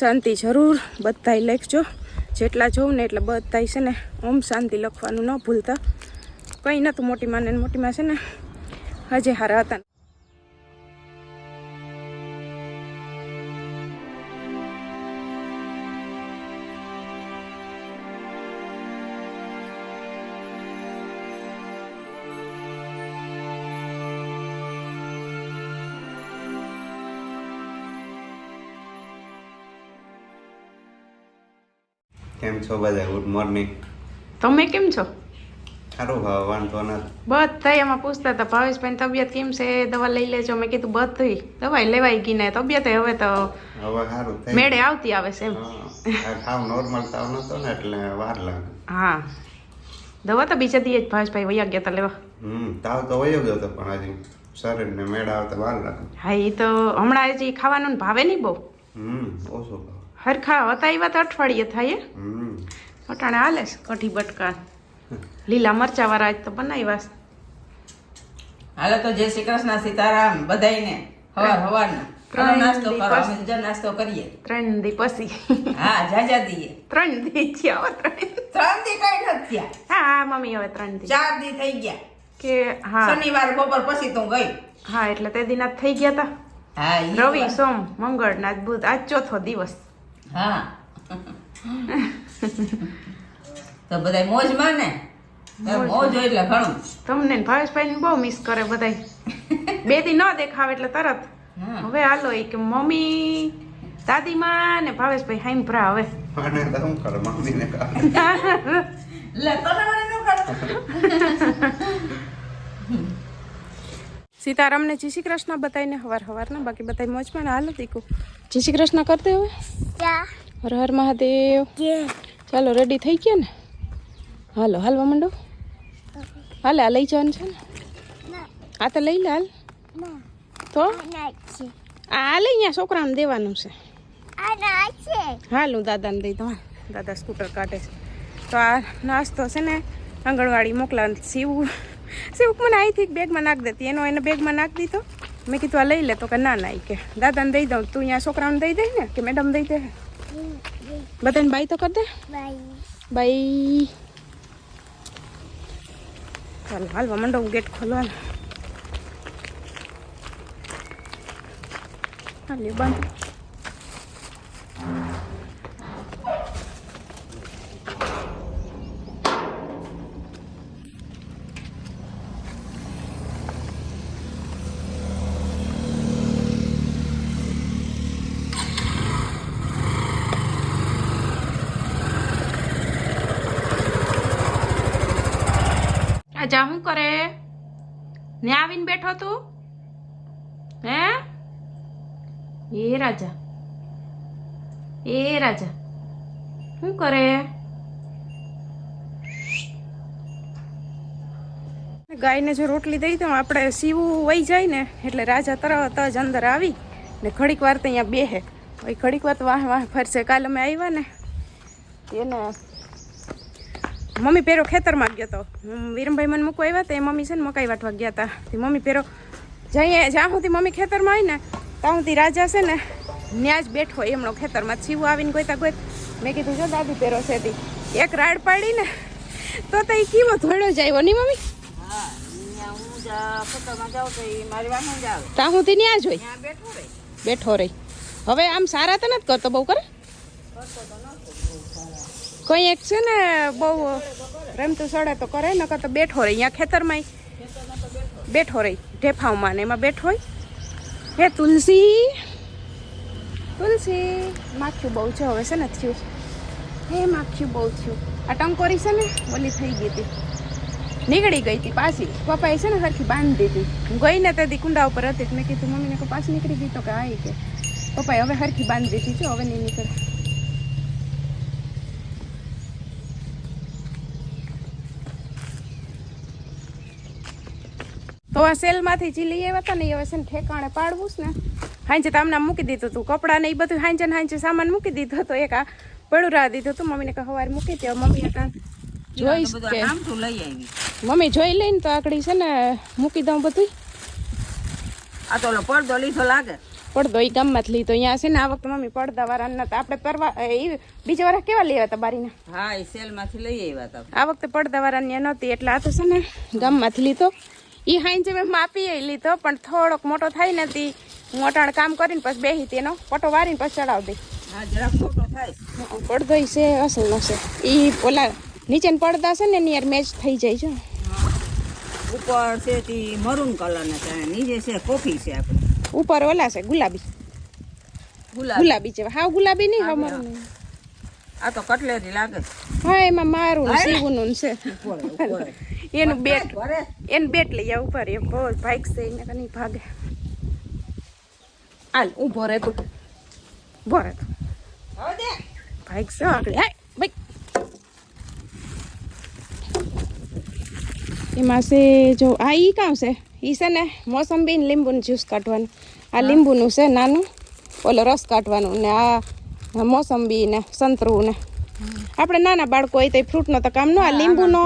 શાંતિ જરૂર. બધાય લખજો. જેટલા જોઉં ને એટલે બધાય છે ને ઓમ શાંતિ લખવાનું ન ભૂલતા. કંઈ નહોતું મોટી માને ને મોટી માં છે ને. હજે હારા હતા કેમ છો બધા? ગુડ મોર્નિંગ તમે કેમ છો? સારું ભાવ વાંધો નથી. બધા એમાં પૂછતા હતા ભાવેશભાઈ તબિયત કેમ છે? દવા લઈ લેજો. મેં કીધું બધી દવાઈ લેવાઈ ગઈ ને. તબિયત હવે તો હવે સારું મેળે આવતી આવે છે એમ. હા, નોર્મલ તાવ નતો ને એટલે વાર લાગે. હા. દવા તો બીજા દીએ જ ભાવેશભાઈ વૈયા ગયા હતા લેવા. હમ તાવ તો વયો ગયો હતો પણ હજી શરીરને મેળ આવતા વાર લાગે. હા એ તો હમણાં હજી ખાવાનું ને ભાવે નહીં બહુ. હમ ઓછો હરખા હતા એવા તો અઠવાડિયે થાય. અટાણે હાલે કઢી બટકા. લીલા મરચા વાળા તો બનાવ્યા. હાલો તો જય શ્રી કૃષ્ણ સીતારામ બધાને હવાર હવારના. ત્રણ નાસ્તો કરો અમે નાસ્તો કરીએ. ત્રણ દી પછી. હા જાજા દીએ. ત્રણ દી થયા ત્રણ ત્રણ દી કઈ નથી થયા. હા હા મમ્મી હવે ત્રણ દી. ચાર દી થઈ ગયા. કે હા. શનિવાર બપોર પછી તો ગઈ. હા એટલે તે દિન થઈ ગયા તા. હા રવિ સોમ મંગળ ના બુધ. આજ ચોથો દિવસ. હા. તો બધા મોજમાં ને મોજ હોય એટલે ઘણું. તમને ભાવેશભાઈ ને બહુ મિસ કરે બધાય. બેથી ન દેખાવ એટલે તરત. હવે હાલો એ કે મમ્મી દાદીમાં ને ભાવેશભાઈ હાઈમ ભરા હવે. મને તો શું કરે મમ્મીને કહે. લે તને મને ન કરે સીતારામને જય શ્રી કૃષ્ણ બતાવીને હવાર હવારના બાકી બધા મોજમાં હાલ હાલો દીકુ જય શ્રી કૃષ્ણ કરતે હવે? હર હર મહાદેવ. ચાલો રેડી થઈ ગયા ને? હાલો હાલવા માંડો. હાલે આ લઈ જવાનું છે ને? આ તો લઈ લે હાલ. તો? આ લઈ અહીંયા છોકરાને દેવાનું છે. હાલ હું દાદાને દઈ દઉં. દાદા સ્કૂટર કાઢે છે. તો આ નાસ્તો છે ને આંગણવાડી મોકલા સીવું. સીવું મને અહીંથી બેગમાં નાખી દેતી. એનો એને બેગમાં નાખી દીધો. મેં કીધું, આ લઈ લે. તો કે, ના ના કે. દાદાને દઈ દઉં. તું અહીંયા છોકરાઓને દઈ દે ને? કે મેડમ દઈ દે. બધાને બાઈ તો કર દે? બાઈ. ચાલો હાલવા માંડો હું ગેટ ખોલવાનો. હાલ્યો બંધ. આજા શું કરે? ને આવીને બેઠો તું? હે? એ રાજા. એ રાજા. શું કરે? ગાયને જો રોટલી દઈ દઉં, આપણે સીવું વહી જાય ને, એટલે રાજા તરત જ અંદર આવી ને ઘડીક વાર તો અહીંયા બેહે. હવે ઘડીક વાર તો વાહ વાહ ફરશે. કાલે અમે આવ્યા ને, એને મમ્મી પેરો ખેતરમાં ગયો હતો વિરમભાઈ મને મૂકવા આવ્યા હતા એ મમ્મી છે ને મકાઈ વાટવા ગયા હતા. તે મમ્મી પેરો જઈએ જ્યાં સુધી મમ્મી ખેતરમાં આવી ને ત્યાં સુધી રાજા છે ને ત્યાં જ બેઠો એમનો ખેતરમાં. છીવું આવીને ગોતા ગોત મેં કીધું જો દાદી પેરો છે તી. એક રાડ પાડી ને તો તો એ કેવો ધોળો જ આવ્યો. નહીં મમ્મી? હા હું તો ત્યાં જ હોય. બેઠો રહે. બેઠો રહી. હવે આમ સારા તો નથી કરતો બહુ કરે? કોઈ એક છે ને બહુ રમતું સડે તો કરે, નકર તો બેઠો રહી. અહીંયા ખેતરમાં બેઠો રહી, ઢેફાવમાં ને એમાં બેઠો હોય. હે, તુલસી. તુલસી. માખ્યું બહુ છે હવે, છે ને, થયું. હે માખ્યું બહુ થયું. આ ટંકોરી છે ને, ઓલી થઈ ગઈ હતી. નીકળી ગઈ હતી પાછી. પપ્પાએ છે ને સરખી બાંધી દીધી. હું ગઈ ને તેથી કુંડા ઉપર હતી મેં કીધું, મમ્મીને કે પાછી નીકળી ગઈ તો કે આવી કે. પપ્પાએ હવે સરખી બાંધી દીધી છે, હવે નહીં નીકળે. તો આ સેલમાંથી જે લઈ આવ્યા હતા ને એ હવે છે ને ઠેકાણે પાડવું છે ને. હાંજે તો આમને મૂકી દીધું હતું કપડાં ને એ બધું હાંજે ને હાંજે સામાન મૂકી દીધો હતો એક આ પડુરા દીધું હતું મમ્મીને કે સવારે મૂકી દે મમ્મી હતા જોઈશ કે. આમ તું લઈ આવી. મમ્મી જોઈ લઈને તો આકડી છે ને મૂકી દઉં બધું આ તો પડદો લીધો લાગે. પડદો એ ગામમાં લીધો. અહીંયા છે ને આ વખતે મમ્મી પડદા વાળા નતા. આપણે પરવા એ બીજા વાર કેવા લેવા હતા બારીના? હા એ સેલમાંથી લઈ આવ્યા હતા આ વખતે પડદા વાળાની નહોતી. એટલે આ તો છે ને ગામમાંથી લીધો. એ હાઈન મેં માપી લીધો પણ થોડોક મોટો થાય નથી હું અટાણ કામ કરીને પછી બેહી તેનો પટો વારીને પછી ચડાવી દઈ પડદો છે અસલનો છે. એ ઓલા નીચેના પડદા છે ને એની યાર મેચ થઈ જાય છે. ઉપર છે તે મરૂન કલરના છે નીચે છે કોફી છે આપણે ઉપર ઓલા છે ગુલાબી. ગુલાબી. છે હા ગુલાબી નહીં હા મરૂન. આ તો કટલેરી લાગે. હા એમાં મારું ને સીવુંનું છે. એનું બેટ એનું બેટ લઈ આવું ઉપર એ બહુ ભાઈક છે એને કની ભાગે. હાલ હું ભરે તું. ભરે તું. દે. છે આગળ. હાય ભાઈ. એમાં છે જો આ ઈ કામ છે. ઈ છે ને મોસંબી ને લીંબુનું જ્યુસ કાઢવાનું. આ લીંબુનું છે નાનું. ઓલો રસ કાઢવાનું ને આ મોસંબી ને સંતરું ને આપણે નાના બાળકો હોય તો ફ્રૂટનો તો કામ ન આ લીંબુનો.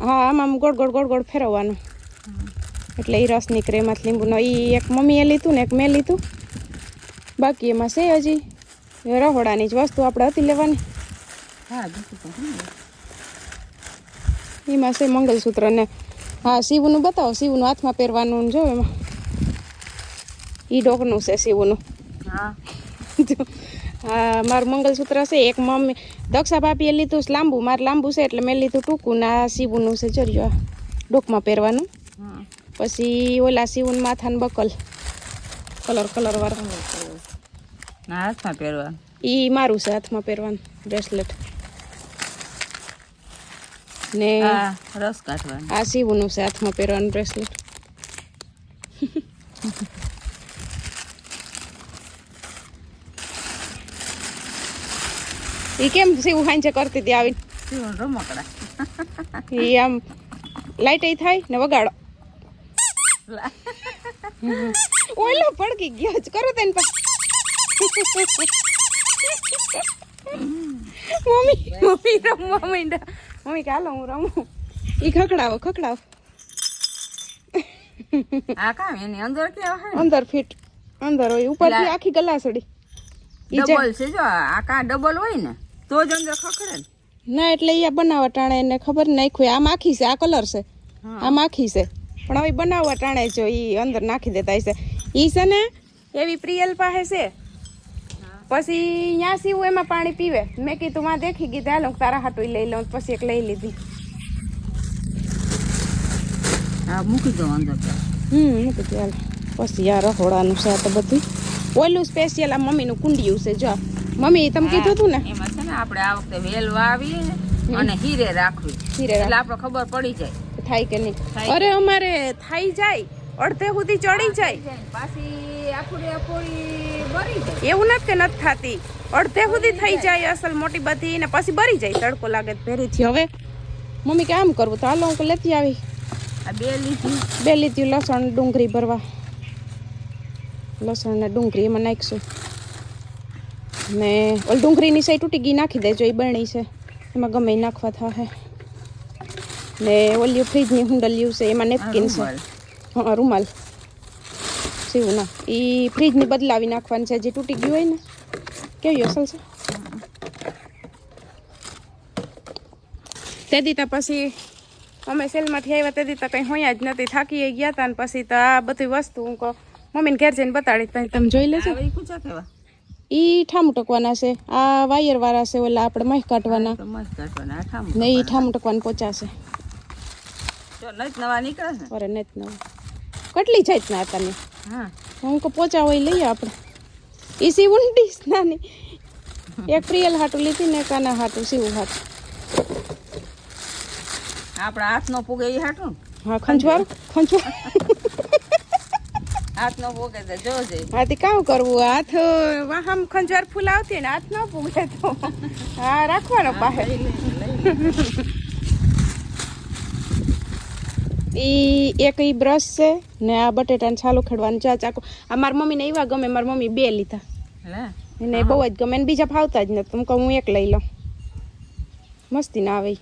હા આમાં આમ ગોળ ગોળ ગોળ ગોળ ફેરવવાનું. એટલે એ રસ નીકળે એમાંથી લીંબુનો. એ એક મમ્મીએ લીધું ને એક મેં લીધું. બાકી એમાં છે હજી રહોડાની જ વસ્તુ આપણે હતી લેવાની? એમાં છે મંગલસૂત્ર ને. હા શિવનું બતાવો શિવનું હાથમાં પહેરવાનું જો એમાં. એ ડોકનું છે શિવનું. હા. જો, હા મારું મંગલસૂત્ર છે એક મમ્મી દક્ષા ભાભીએ લીધું છે લાંબુ મારે લાંબુ છે એટલે મેં લીધું ટૂંકું ને શિવનું છે જરિયો ડોકમાં પહેરવાનું. પછી ઓલા શિવન માથાને બકલ કલર કલર વાળું હાથમાં પહેરવાનું. ઈ મારું છે હાથમાં પહેરવાનું બ્રેસલેટ. ને રસ કાઢવાનું. આ શિવનું છે હાથમાં પહેરવાનું બ્રેસલેટ. ઈ કેમ શિવ હાંજે કરતી હતી આવીને? રમકડા આમ લાઈટ થાય ને વગાડો. ઓલો પડકી ગયો જ કરો તેને મમ્મી મમ્મી રમવા માંડ્યા. મમ્મી કે હું રમું. એ ખખડાવો ખખડાવો. આ કામ એની અંદર કેવા હે અંદર ફિટ અંદર હોય. ઉપરથી આખી ગલાસડી. ડબલ છે જો આ કા ડબલ હોય ને? તો જ અંદર ખખડે ને. ના એટલે આ બનાવવા ટાણે એને ખબર નાખ્યું આમ આખી છે આ કલર છે. આમ આખી છે. પણ હવે બનાવવા ટાણે જો એ અંદર નાખી દેતા હશે. એ છે ને એવી પ્રિયલ પાસે છે પછી ત્યાં સીવું એમાં પાણી પીવે. મેં કીધું માં દેખી ગઈ હાલો તારા હાટું લઈ લઉં પછી એક લઈ લીધી. હા મૂકી દો અંદર હમ મૂકી દે હાલ. પછી આ રહોડાનું છે આ તો બધું. ઓલું સ્પેશિયલ આ મમ્મીનું કુંડિયું છે જો. મમ્મી તમે કીધું હતું ને? એમાં છે ને આપણે આ વખતે વેલ વાવીએ અને હીરે રાખવી. હીરે એટલે આપણે ખબર પડી જાય. થાય કે નહીં? અરે અમારે થઈ જાય. અડધે સુધી ચડી જાય. પાછી આખુડી આખુડી બરી જાય. એવું નથી કે નથી થતી. અડધે સુધી થઈ જાય. અસલ મોટી બધી ને પછી બરી જાય. તડકો લાગે ભેરીથી હવે મમ્મી કે આમ કરવું? તો હાલો હું લેતી આવી. આ બે લીધી. બે લીધી લસણ ડુંગળી ભરવા. લસણ ને ડુંગળી એમાં નાખીશું. ને ઓલ ડુંગળીની સાઈ તૂટી ગઈ નાખી દેજો એ બરણી છે. એમાં ગમે નાખવા થશે ને ઓલ્યું ફ્રીજની હુંડલ્યું છે એમાં નેપકિન છે. હા રૂમાલ. સીવું ના. એ ફ્રીજની બદલાવી નાખવાની છે જે તૂટી ગયું હોય ને. કેવી અસલ છે? તે દીતા પછી અમે સેલમાંથી આવ્યા તે દીતા કંઈ હોયા જ નથી. થાકી ગયા હતા ને પછી તો આ બધી વસ્તુ હું કહું મમ્મીને ઘેર જઈને બતાડી તમે જોઈ લેજો. પૂછા કેવા ઈ ઠામું ટકવાના છે. આ વાયર વાળા છે ઓલા આપણે મહ કાઢવાના. ને ઈ ઠામું ટકવાના પોચા અરે જો નવા નવું. કેટલી જાતના હતા ને? હા. હું કો પોચા હોય લઈએ આપણે. ઈ સી ઊંડી નાની. એક પ્રિયલ હાટું લીધી ને કાના હાટું સીવું હાટું. આપણા હાથ નો પૂગે એ હાટું? હા ખંજવાર ખંજવાર હાથ નો ભોગે તો જોજે. હાથી કામ કરવું? હાથ વાહમ ખંજવાર ફૂલાવતી ને હાથ ન ભોગે તો હા રાખવાનો પાસે. ઈ એક ઈ બ્રશ છે ને આ બટેટાને છાલું ખેડવાનું ચા ચાકુ આ મારી મમ્મીને એવા ગમે મારી મમ્મી બે લીધા. એને બહુ જ ગમે ને બીજા ફાવતા જ નથી. હું કહું હું એક લઈ લઉં. મસ્તી ના આવે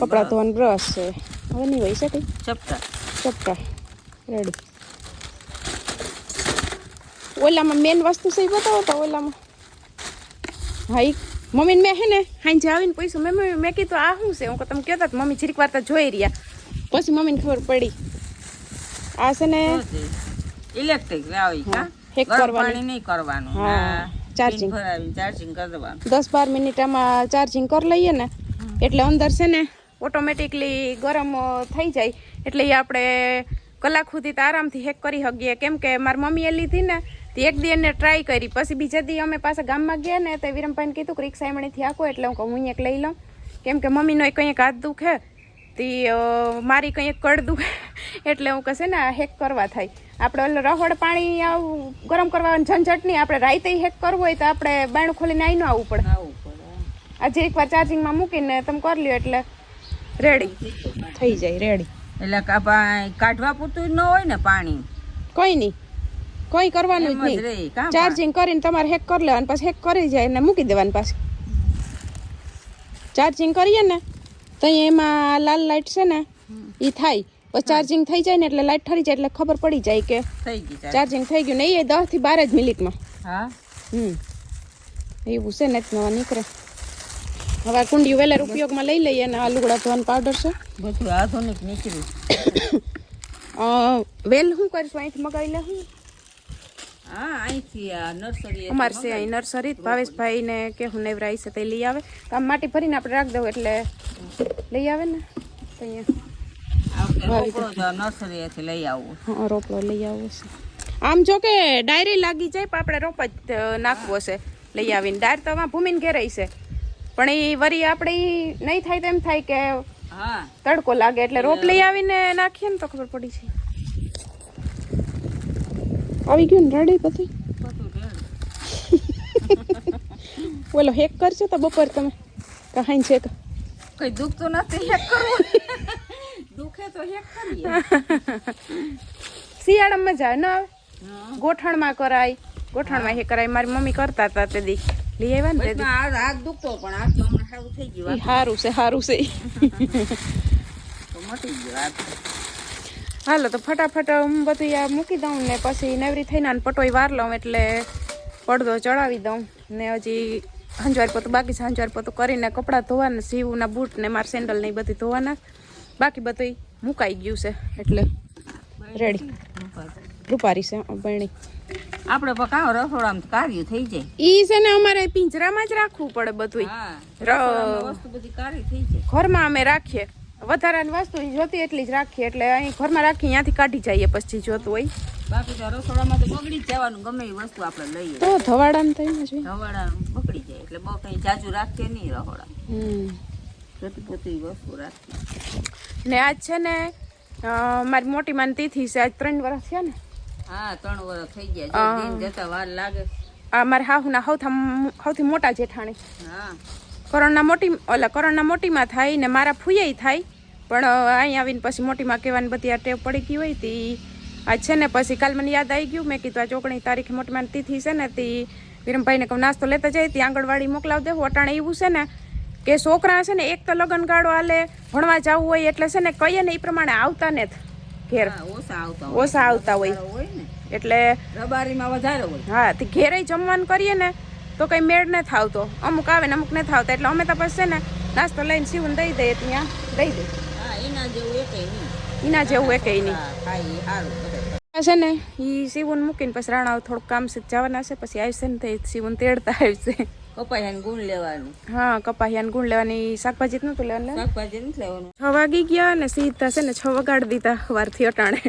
કપડાં ધોવાનું બ્રશ છે. હવે નહીં હોય શકે? ચપટા. ચપટા. રેડી ઓલામાં મેન વસ્તુ એ બતાવો તો ઓલામાં. હા મમ્મી મેં હે ને હાંજે આવીને પૂછ્યું મેં મેં કીધું આ શું છે? હું કહું તમે કહેતા મમ્મી છીરીક વાર તો જોઈ રહ્યા. પછી મમ્મીને ખબર પડી. આ છે ને ઇલેક્ટ્રિક આવી હેક કરવાની. નહીં કરવાનું હા, ચાર્જિંગ. ચાર્જિંગ કરવાનું. દસ બાર મિનિટ આમાં ચાર્જિંગ કરી લઈએ ને એટલે અંદર છે ને ઓટોમેટિકલી ગરમ થઈ જાય. એટલે એ આપણે કલાક સુધી તો આરામથી હેક કરી શકીએ. કેમ કે મારી મમ્મીએ લીધી ને તે એક દી એને ટ્રાય કરી. પછી બીજા દી અમે પાસે ગામમાં ગયા ને તો વિરમભાઈને કીધું કે રિક્ષા એમણીથી આખો એટલે હું કહું હું એક લઈ લઉં. કેમ કે મમ્મીનો કંઈક હાથ દુખે તે મારી કંઈક કડ દુખે. એટલે હું કહેશે ને આ હેક કરવા થાય. આપણે ઓલું રહોડ પાણી આવું ગરમ કરવાનું ઝંઝટ નહીં આપણે રાઈતે હેક કરવું હોય તો આપણે બાયણું ખોલીને આવીને આવવું આવું પડે આજે એકવાર ચાર્જિંગમાં મૂકીને તમે કરી લ્યો એટલે. રેડી થઈ જાય રેડી એટલે કાઢવા પૂરતું ન હોય ને પાણી. કોઈ નહીં. કોઈ કરવાનું જ નહીં. ચાર્જિંગ કરીને તમારે હેક કરી લેવાનું પછી હેક કરી જાય ને મૂકી દેવાનું પાછી. ચાર્જિંગ કરીએ ને તો એમાં લાલ લાઇટ છે ને એ થાય. પછી ચાર્જિંગ થઈ જાય ને એટલે લાઇટ ઠરી જાય એટલે ખબર પડી જાય કે. ચાર્જિંગ થઈ ગયું ને એ દસથી બાર જ મિનિટમાં. હા? હમ. એવું છે ને જ નવા નીકળે. હવે આ કુંડિયું વેલેર ઉપયોગમાં લઈ લઈએ અને આ લુગડા ધોવાનું પાવડર છે. બધું આધુનિક નીકળ્યું. વેલ શું કરીશું? અહીંથી મગાવી લે હું અમારે છે અહીં નર્સરી. ભાવેશભાઈ ને કે હું નેવરાઈ છે તે લઈ આવે. તો આમ માટી ભરીને આપણે રાખી દઉં એટલે લઈ આવે ને. અહીંયા. લઈ આવવું હા રોપડો લઈ આવવો છે. આમ જો કે ડાયરી લાગી જાય પણ આપણે રોપ જ નાખવો છે. લઈ આવીને. ડાયર તો આમાં ભૂમિને ઘેરાઈ છે. પણ એ વરી આપણે નહીં થાય તો એમ થાય કે તડકો લાગે એટલે રોપ લઈ આવીને નાખીએ ને તો ખબર પડી છે આવી ગયું ને રેડી પછી બોલો હેક કરજો તો બપોર તમે. કહાઈ છે તો કઈ દુખતું નથી હેક કરવું. દુખે તો હેક કરીએ. શિયાળામાં આવે ન આવે. ગોઠણમાં કરાય. ગોઠણમાં હે. કરાય. મારી મમ્મી કરતા હતા તે દી. લઈ આવ્યા ને હાથ દુખતો પણ આ તો હમણાં સારું થઈ ગયું સારું છે સારું છે. મટી ગયું હાલો તો ફટાફટ હું બધું આ મૂકી દઉં ને પછી નવરી થઈને અને પટોઈ વાર લઉં એટલે પડદો ચડાવી દઉં. ને હજી હંજવાર પોતું બાકી છે હંજવાર પોતું કરીને કપડાં ધોવાના સીવના બૂટ ને મારા સેન્ડલ ને એ બધું ધોવાના. બાકી બધું મુકાઈ ગયું છે એટલે રેડી. રૂપારી છે બરણી આપણે પણ કાં રસોડામાં કાર્ય થઈ જાય. ઈ છે ને અમારે પિંજરામાં જ રાખવું પડે બધું વસ્તુ બધી કાર્ય થઈ જાય. ઘરમાં અમે રાખીએ. વધારાની વસ્તુ જોતી એટલી જ રાખીએ એટલે અહીં ઘરમાં રાખી ત્યાંથી કાઢી જઈએ પછી જોતું હોય. બાકી તો રસોડામાં તો બગડી જ જવાનું ગમે એ વસ્તુ આપણે લઈએ. તો ધવાડામાં થઈને હોય. રવાડા બગડી જાય એટલે બહુ કઈ જાજુ રાખીએ નહીં રહોડા હમ. જોતી પોતી વસ્તુ રાખીએ. ને આજ છે ને મારી મોટી માન તિથિ છે આજ ત્રણ વર્ષ થયા ને. હા ત્રણ વર્ષ થઈ ગયા. દિન જતા વાર લાગે. આ મારા હાહુના સૌથી સૌથી મોટા જેઠાણી. હા. કરોડના મોટી ઓલા કરોડના મોટીમાં થાય ને મારા ફૂયાઈ થાય પણ અહીં આવીને પછી મોટીમાં કહેવાની બધી આ ટેવ પડી ગઈ હોય તી. આ છે ને પછી કાલ મને યાદ આવી ગયું મેં કીધું આ ચોકણી તારીખે મોટીમાં તિથિ છે ને તી. વિરમભાઈને કહું નાસ્તો લેતા જાય ત્યાં આંગણવાડી મોકલાવ દેવું અટાણે એવું છે ને કે છોકરા છે ને એક તો લગન ગાળો હાલે ભણવા જવું હોય એટલે છે ને કહીએ ને એ પ્રમાણે આવતા ને જ ઘેર ઓછા આવતા હોય. એટલે રબારીમાં વધારે હોય. હા તે ઘેરે જમવાનું કરીએ ને તો કઈ મેળ ન થાવતો. અમુક આવે ને અમુક ન થાવતા. એટલે અમે તો પછી છે ને નાસ્તો લઈને સીવન દઈ દઈએ ત્યાં દઈ દઈએ. હા એના જેવું એકેય નહીં. એના જેવું એ નહીં છે ને એ સીવન મૂકીને પછી રાણા થોડુંક કામ છે જવાના છે. પછી આવશે ને તે સીવન તેડતા આવશે. કપાઈને ગુણ લેવાનું. હા કપાહિયાનું ગુણ લેવાની. શાકભાજી જ નતું લેવાનું? શાકભાજી નથી લેવાનું. છ વાગી ગયા અને સીધા છે ને છ વગાડી દીધા વારથી અટાણે.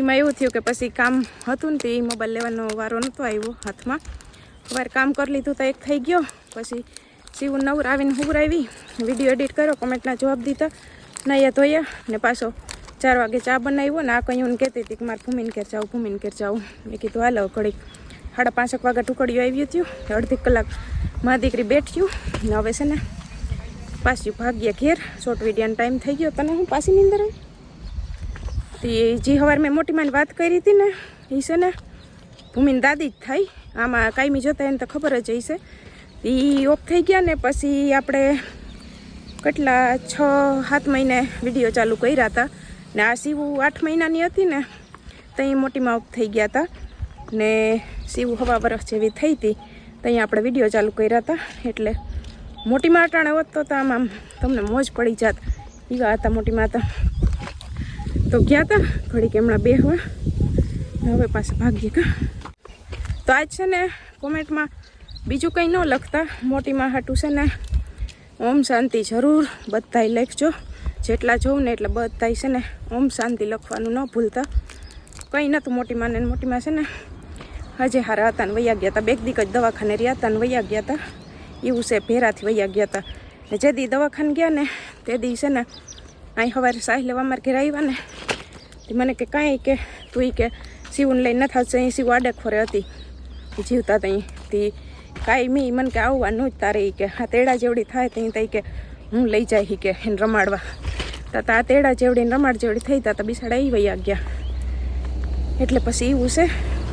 એમાં એવું થયું કે પછી કામ હતું ને તે મોબાઈલ લેવાનો વારો નહોતો આવ્યો હાથમાં. સવારે કામ કરી લીધું તો એક થઈ ગયો. પછી સીવું નવર આવીને હુવરાવી વીડિયો એડિટ કર્યો કોમેન્ટના જવાબ દીધા. નાયા ધોયા ને પાછો ચાર વાગે ચા બનાવ્યો ને આ હું કહેતી હતી કે મારે ભૂમિને ઘેર જાઉં ભૂમિને ઘેર જાઉં. મેં કીધું હાલો ઘડીક સાડા પાંચેક વાગે ઢુકડ્યું આવ્યું હતું અડધી કલાક મા દીકરી બેઠ્યું હવે છે ને પાછી ભાગ્ય ઘેર. શોર્ટ વિડીયાનો ટાઈમ થઈ ગયો, તને હું પાછી નીંદર તે જે હવાર મેં મોટી માની વાત કરી હતી ને એ છે ને ભૂમિની દાદી જ થાય. આમાં કાયમી જોતા એને તો ખબર જ હશે. એ ઓફ થઈ ગયા ને પછી આપણે કેટલા છ, સાત મહિને વીડિયો ચાલુ કર્યા હતા. ને આ સીવું આઠ મહિનાની હતી ને ત્યાં મોટીમાં ઓફ થઈ ગયા હતા. ને સીવું હવા વરસ જેવી થઈ હતી ત્યાં આપણે વીડિયો ચાલુ કર્યા હતા. એટલે મોટી માટાણે હોત તો આમ આમ તમને મોજ પડી જાત. એવા હતા મોટી માતા. તો ગયા હતા ઘડીક એમણા બેહવા ને હવે પાછા ભાગ્ય કા. તો આજ છે ને કોમેન્ટમાં બીજું કંઈ ન લખતા. મોટી હાટું છે ને, ઓમ શાંતિ જરૂર, બધાય લખજો. જેટલા જોઉં ને એટલે બધાય છે ને, ઓમ શાંતિ લખવાનું ન ભૂલતા. કંઈ નહોતું મોટી માને મોટી માં છે ને હજે હારા હતા ને વૈયા ગયા હતા. બેક દીક જ દવાખાને રહ્યા હતા ને વૈયા ગયા હતા. એવું છે, ભેરાથી વૈયા ગયા હતા. ને જે દી દવાખાને ગયા ને, તે દી છે ને અહીં સવારે સાહી લેવા મારે ઘેર આવ્યા ને મને કે કાંઈ કે, તું એ કે, શિવને લઈને નથી આવશે અહીં શિવ આડે ખોરે હતી. જીવતા ત્યાં તે કાંઈ મી, મને કે આવવાનું જ તારે એ કે. આ તેડા જેવડી થાય ત્યાં તઈ કે, હું લઈ જાય કે, એને રમાડવા. તો તા તેડા જેવડી રમાડ જેવડી થઈ તા તો બિસાડા એ વૈયા ગયા. એટલે પછી એવું છે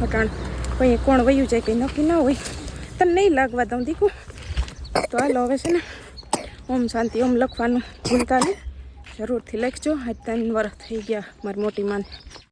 અટાણ કોઈ કોણ વયું જાય કંઈ નક્કી ના હોય. તને નહીં લાગવા દઉં દીકું. તો હાલો હવે છે ને, ઓમ શાંતિ, ઓમ લખવાનું ભૂલતા નહીં. જરૂરથી લખજો. આજ ત્રણ વર્ષ થઈ ગયા મારી મોટી માને.